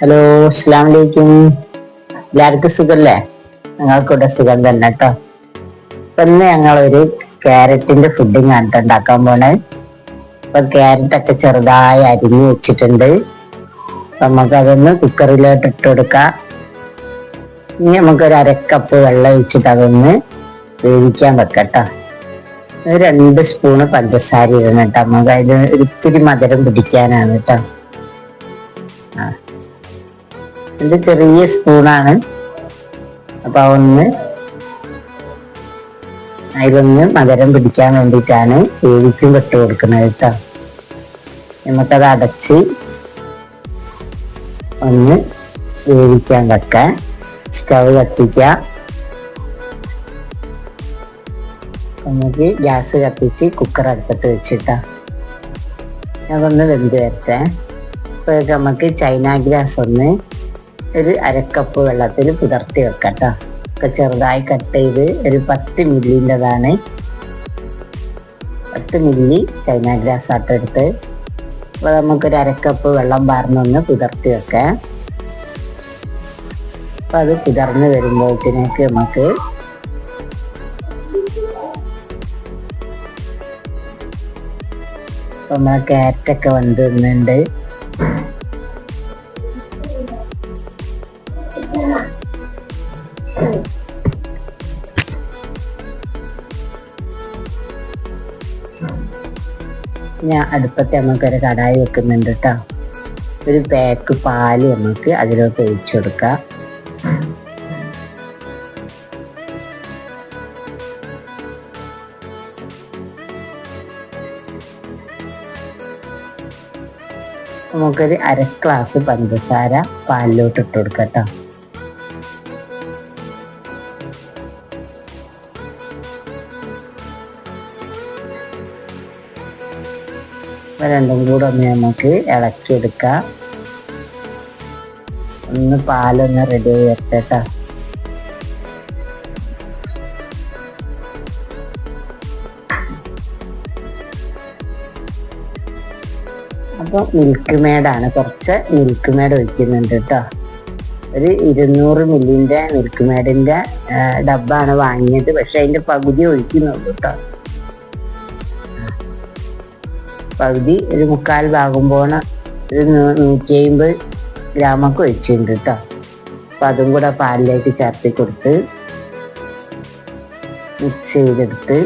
Hello അസ്സാം വലൈക്കും എല്ലാവർക്കും സുഖല്ലേ? ഞങ്ങൾക്കൂടെ സുഖം തന്നെ കേട്ടോ അപ്പൊ ഇന്ന് ഞങ്ങളൊരു ക്യാരറ്റിന്റെ ഫുഡിങ് ആണ് ഉണ്ടാക്കാൻ പോണേ. അപ്പൊ ക്യാരറ്റ് ഒക്കെ ചെറുതായി അരിഞ്ഞു വെച്ചിട്ടുണ്ട്. നമുക്കതൊന്ന് കുക്കറിലോട്ട് ഇട്ട് കൊടുക്കാം. ഇനി നമുക്കൊരു അരക്കപ്പ് വെള്ളം ഒഴിച്ചിട്ട് അതൊന്ന് വേവിക്കാൻ വെക്കട്ടോ രണ്ട് സ്പൂണ് പഞ്ചസാര ഇടണം കേട്ടോ നമുക്ക് അതിന് ഒരിത്തിരി മധുരം പിടിക്കാനാണ് കേട്ടോ ഇത് ചെറിയ സ്പൂണാണ് അപ്പൊ ഒന്ന് അതിലൊന്ന് മകരം പിടിക്കാൻ വേണ്ടിയിട്ടാണ് ഏവിക്കും വെട്ട് കൊടുക്കുന്നത് കേട്ടോ. നമുക്കത് അടച്ച് ഒന്ന് വേവിക്കാൻ വെക്കാം. സ്റ്റവ് കത്തിക്കാം. നമുക്ക് ഗ്യാസ് കത്തിച്ച് കുക്കർ അടുപ്പത്ത് വെച്ചിട്ടാ. അതൊന്ന് വെന്ത് വരട്ടെ. നമുക്ക് ചൈന ഗ്രാസ് ഒന്ന് ഒരു അരക്കപ്പ് വെള്ളത്തിൽ പുതർത്തി വെക്കട്ടോ ഒക്കെ ചെറുതായി കട്ട് ചെയ്ത് ഒരു പത്ത് മില്ലിന്റെതാണ്. പത്ത് മില്ലി ചൈന ഗ്രാസ് ആട്ടെടുത്ത് അപ്പോൾ നമുക്കൊരു അരക്കപ്പ് വെള്ളം പാർന്നൊന്ന് പുതർത്തി വെക്കാം. അപ്പോൾ അത് പുതർന്ന് വരുമ്പോഴത്തേക്ക് നമുക്ക് നമ്മളെ ക്യാരറ്റൊക്കെ വന്ന് ഞാൻ അടുപ്പത്ത് നമുക്കൊരു കടായി വെക്കുന്നുണ്ട് കേട്ടോ ഒരു പാക്ക് പാൽ നമുക്ക് അതിലോട്ട് ഒഴിച്ചു കൊടുക്കുക നമുക്കൊരു അര ഗ്ലാസ് പഞ്ചസാര പാലിലോട്ട് ഇട്ട് കൊടുക്കാം കേട്ടോ ഇപ്പൊ രണ്ടും കൂടെ ഒന്ന് നമുക്ക് ഇളക്കിയെടുക്കാം. ഒന്ന് പാലൊന്ന് റെഡി ആയി വരട്ടെ കേട്ടോ അപ്പോൾ മിൽക്ക് മേഡാണ് കുറച്ച് മിൽക്ക് മേഡ് ഒഴിക്കുന്നുണ്ട് കേട്ടോ. ഒരു ഇരുന്നൂറ് മില്ലിന്റെ മിൽക്ക് മേഡിന്റെ ഡബ്ബാണ് വാങ്ങിയത്. പക്ഷെ അതിന്റെ പകുതി ഒഴിക്കുന്നുള്ളൂ കേട്ടോ. പകുതി ഒരു മുക്കാൽ ഭാഗം പോണ ഒരു നൂറ്റി അമ്പത് ഗ്രാമൊക്കെ ഒഴിച്ചിട്ടുണ്ട് കേട്ടോ അപ്പം അതും കൂടെ പാലിലേക്ക് ചേർത്തി കൊടുത്ത് മിക്സ് ചെയ്തെടുത്ത്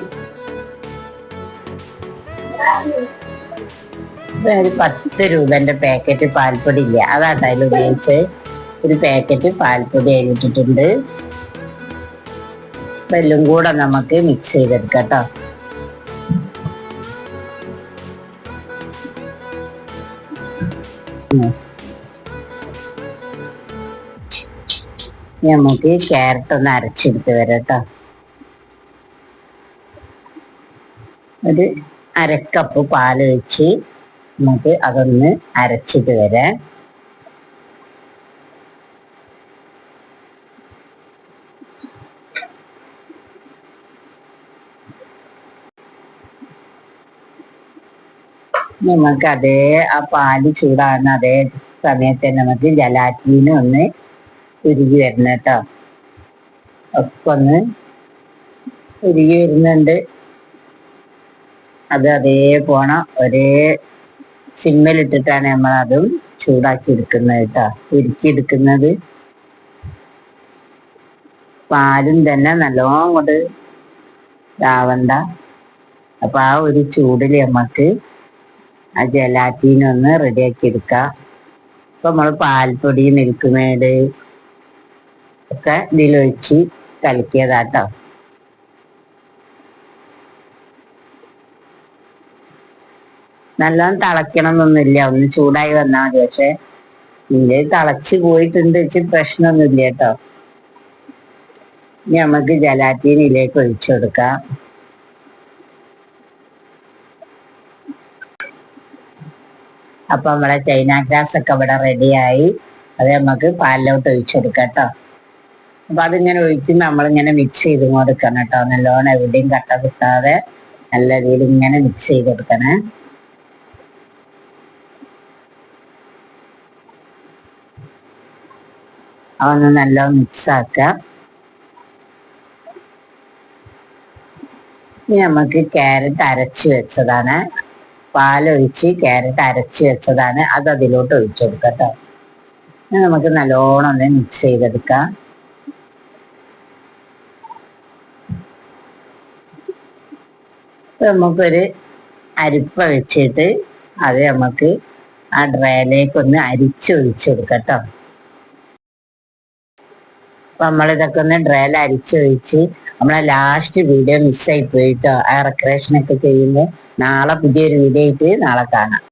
ഒരു പത്ത് രൂപന്റെ പാക്കറ്റ് പാൽപ്പൊടി ഇല്ല? അതാണ് അതിൽ ഉപയോഗിച്ച് ഒരു പാക്കറ്റ് പാൽപ്പൊടി അതിലിട്ടിട്ടുണ്ട് എല്ലാം കൂടെ നമുക്ക് മിക്സ് ചെയ്തെടുക്കാം കേട്ടോ നമുക്ക് ക്യാരറ്റ് ഒന്ന് അരച്ചെടുത്ത് വരാം കേട്ടോ. ഒരു അരക്കപ്പ് പാൽ വെച്ച് നമുക്ക് അതൊന്ന് അരച്ചിട്ട് വരാം നമുക്ക് അതേ ആ പാൽ ചൂടാകുന്ന അതേ സമയത്ത് തന്നെ നമുക്ക് ജലാറ്റീന് ഒന്ന് ഉരുകി വരണം കേട്ടോ ഒക്കെ ഒന്ന് ഉരുകി വരുന്നുണ്ട്. അത് അതേ പോണ. ഒരേ ചിമ്മലിട്ടിട്ടാണ് നമ്മൾ അതും ചൂടാക്കി എടുക്കുന്നത് കേട്ടോ ഉരുക്കി എടുക്കുന്നത്. പാലും തന്നെ നല്ലോണം കൊണ്ട് ഇതാവണ്ട. അപ്പൊ ആ ഒരു ചൂടിൽ നമുക്ക് ആ ജലാറ്റീൻ ഒന്ന് റെഡിയാക്കി എടുക്കാം. അപ്പൊ നമ്മൾ പാൽപ്പൊടി മിൽക്ക് ഒക്കെ ഇതിലൊഴിച്ച് കലക്കിയതാട്ടോ. നല്ലോണം തിളയ്ക്കണം എന്നൊന്നുമില്ല ഒന്ന് ചൂടായി വന്നാൽ മതി. പക്ഷെ ഇതിൽ തിളച്ച് പോയിട്ടുണ്ട്. വെച്ച് പ്രശ്നമൊന്നുമില്ല കേട്ടോ. ഇനി നമുക്ക് ജലാറ്റീനിലേക്ക് ഒഴിച്ചു കൊടുക്കാം. അപ്പൊ നമ്മളെ ചൈന ഗ്ലാസ് ഒക്കെ ഇവിടെ റെഡിയായി അത് നമുക്ക് പാലിലോട്ട് ഒഴിച്ചു കൊടുക്കാം കേട്ടോ അപ്പൊ അതിങ്ങനെ ഒഴിക്കുമ്പോൾ നമ്മളിങ്ങനെ മിക്സ് ചെയ്ത് കൊടുക്കണം കേട്ടോ നല്ലോണം എവിടെയും കട്ട കിട്ടാതെ നല്ല രീതിയിൽ ഇങ്ങനെ മിക്സ് ചെയ്ത് കൊടുക്കണേ. അതൊന്ന് നല്ലോണം മിക്സ് ആക്കാം ഇനി നമുക്ക് ക്യാരറ്റ് അരച്ച് വെച്ചതാണ്. പാലൊഴിച്ച് ക്യാരറ്റ് അരച്ച് വെച്ചതാണ്. അത് അതിലോട്ട് ഒഴിച്ചു കൊടുക്കാം കേട്ടോ നമുക്ക് നല്ലോണം ഒന്ന് മിക്സ് ചെയ്തെടുക്കാം. നമുക്കൊരു അരിപ്പ വെച്ചിട്ട് അത് നമുക്ക് ആ ഡ്രയലേക്ക് ഒന്ന് അരിച്ചൊഴിച്ചു കൊടുക്കാം കേട്ടോ അപ്പൊ നമ്മളിതൊക്കെ ഒന്ന് ഡ്രയൽ അരിച്ചൊഴിച്ച് നമ്മളെ ലാസ്റ്റ് വീഡിയോ മിസ്സായി പോയിട്ടോ ആ റെക്രേഷൻ ഒക്കെ ചെയ്യുമ്പോൾ നാളെ പുതിയൊരു വീഡിയോ ആയിട്ട് നാളെ കാണാം.